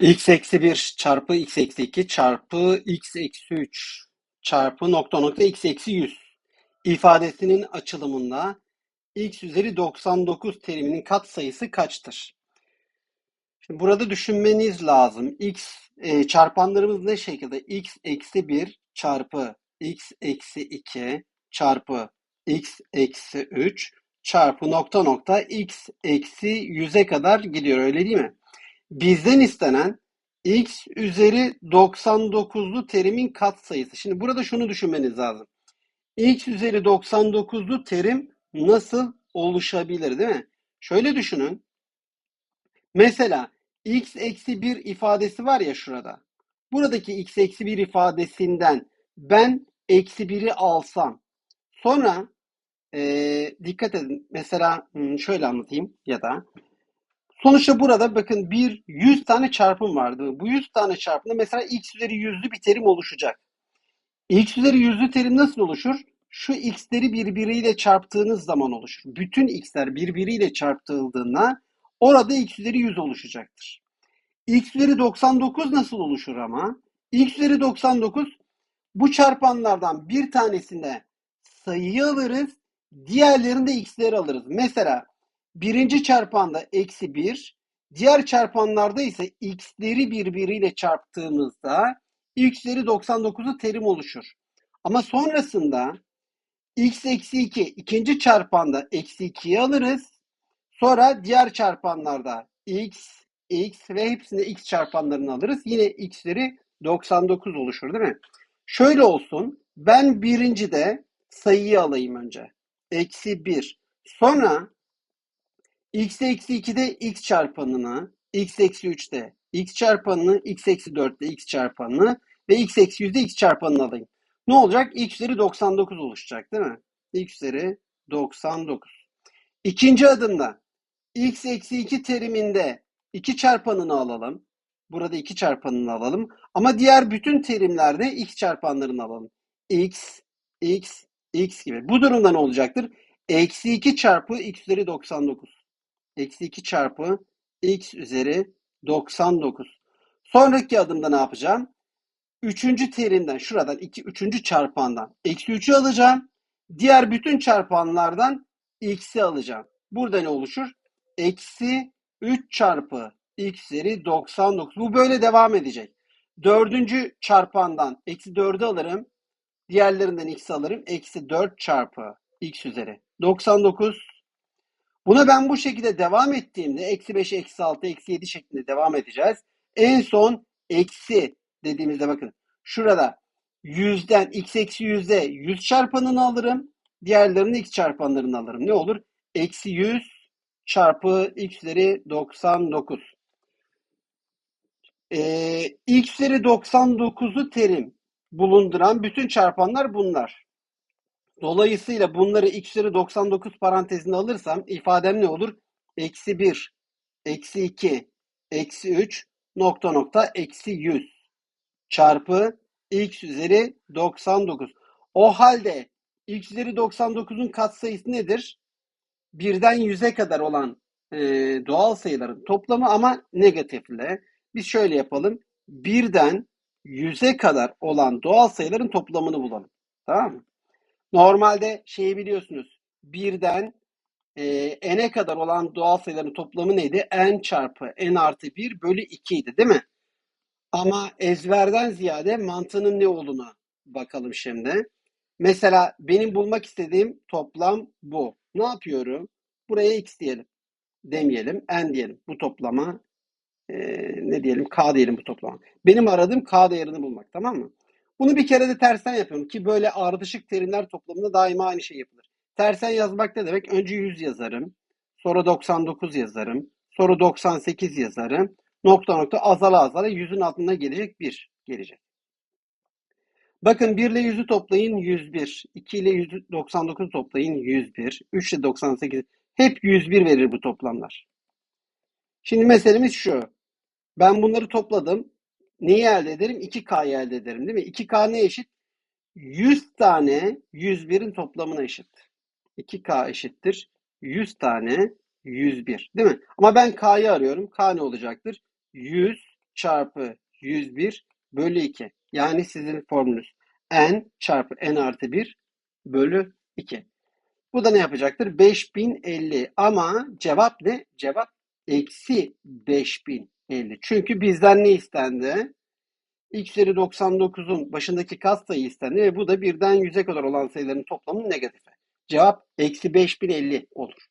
x eksi 1 çarpı x eksi 2 çarpı x eksi 3 çarpı nokta nokta x eksi 100 ifadesinin açılımında x üzeri 99 teriminin katsayısı kaçtır? Şimdi burada düşünmeniz lazım. x e, çarpanlarımız ne şekilde? x eksi 1 çarpı x eksi 2 çarpı x eksi 3 çarpı nokta nokta x eksi 100'e kadar gidiyor öyle değil mi? Bizden istenen x üzeri 99'lu terimin katsayısı. Şimdi burada şunu düşünmeniz lazım. x üzeri 99'lu terim nasıl oluşabilir değil mi? Şöyle düşünün. Mesela x eksi 1 ifadesi var ya şurada. Buradaki x eksi 1 ifadesinden ben eksi 1'i alsam sonra ee, dikkat edin. Mesela hmm, şöyle anlatayım ya da Sonuçta burada bakın bir 100 tane çarpım vardı. Bu 100 tane çarpımda mesela x üzeri yüzlü bir terim oluşacak. x üzeri yüzlü terim nasıl oluşur? Şu x'leri birbiriyle çarptığınız zaman oluşur. Bütün x'ler birbiriyle çarptığında orada x üzeri 100 oluşacaktır. x üzeri 99 nasıl oluşur ama? x üzeri 99 bu çarpanlardan bir tanesinde sayıyı alırız, diğerlerinde x'leri alırız. Mesela birinci çarpanda eksi 1, diğer çarpanlarda ise x'leri birbiriyle çarptığımızda x üzeri 99'u terim oluşur. Ama sonrasında x eksi 2 ikinci çarpanda eksi 2'yi alırız. Sonra diğer çarpanlarda x, x ve hepsinde x çarpanlarını alırız. Yine x'leri 99 oluşur değil mi? Şöyle olsun. Ben birincide sayıyı alayım önce. Eksi 1. Sonra x eksi 2'de x çarpanını, x eksi 3'te x çarpanını, x eksi 4'te x çarpanını ve x eksi 100'de x çarpanını alayım. Ne olacak? x üzeri 99 oluşacak değil mi? x üzeri 99. İkinci adımda x eksi 2 teriminde 2 çarpanını alalım. Burada 2 çarpanını alalım. Ama diğer bütün terimlerde x çarpanlarını alalım. x, x, x gibi. Bu durumda ne olacaktır? Eksi 2 çarpı x üzeri 99. Eksi 2 çarpı x üzeri 99. Sonraki adımda ne yapacağım? Üçüncü terimden, şuradan iki, üçüncü çarpandan eksi 3'ü alacağım. Diğer bütün çarpanlardan x'i alacağım. Burada ne oluşur? Eksi 3 çarpı x üzeri 99. Bu böyle devam edecek. Dördüncü çarpandan eksi 4'ü alırım. Diğerlerinden x alırım. Eksi 4 çarpı x üzeri 99. Buna ben bu şekilde devam ettiğimde eksi 5, eksi 6, eksi 7 şeklinde devam edeceğiz. En son eksi dediğimizde bakın şurada yüzden x eksi yüzde 100 çarpanını alırım. Diğerlerini x çarpanlarını alırım. Ne olur? Eksi 100 çarpı x üzeri 99. Ee, x üzeri 99'u terim bulunduran bütün çarpanlar bunlar. Dolayısıyla bunları x üzeri 99 parantezine alırsam ifadem ne olur? Eksi 1, eksi 2, eksi 3 nokta nokta eksi 100 çarpı x üzeri 99. O halde x üzeri 99'un katsayısı nedir? Birden 100'e kadar olan e, doğal sayıların toplamı ama negatifle. Biz şöyle yapalım. Birden 100'e kadar olan doğal sayıların toplamını bulalım. Tamam mı? Normalde şeyi biliyorsunuz. Birden e, n'e kadar olan doğal sayıların toplamı neydi? n çarpı n artı 1 bölü 2 idi değil mi? Ama ezberden ziyade mantığının ne olduğuna bakalım şimdi. Mesela benim bulmak istediğim toplam bu. Ne yapıyorum? Buraya x diyelim. Demeyelim. N diyelim. Bu toplama e, ne diyelim? K diyelim bu toplama. Benim aradığım K değerini bulmak. Tamam mı? Bunu bir kere de tersten yapıyorum ki böyle ardışık terimler toplamında daima aynı şey yapılır. Tersten yazmak ne demek? Önce 100 yazarım. Sonra 99 yazarım. Sonra 98 yazarım. Nokta nokta azala azala 100'ün altına gelecek 1 gelecek. Bakın 1 ile 100'ü toplayın 101. 2 ile 199 toplayın 101. 3 ile 98 hep 101 verir bu toplamlar. Şimdi meselemiz şu. Ben bunları topladım. Neyi elde ederim? 2K'yı elde ederim değil mi? 2K ne eşit? 100 tane 101'in toplamına eşit. 2K eşittir. 100 tane 101 değil mi? Ama ben K'yı arıyorum. K ne olacaktır? 100 çarpı 101 bölü 2. Yani sizin formülünüz n çarpı n artı 1 bölü 2. Bu da ne yapacaktır? 5050 ama cevap ne? Cevap eksi 5050. Çünkü bizden ne istendi? X üzeri 99'un başındaki katsayı istendi ve bu da birden 100'e kadar olan sayıların toplamının negatifi. Cevap eksi 5050 olur.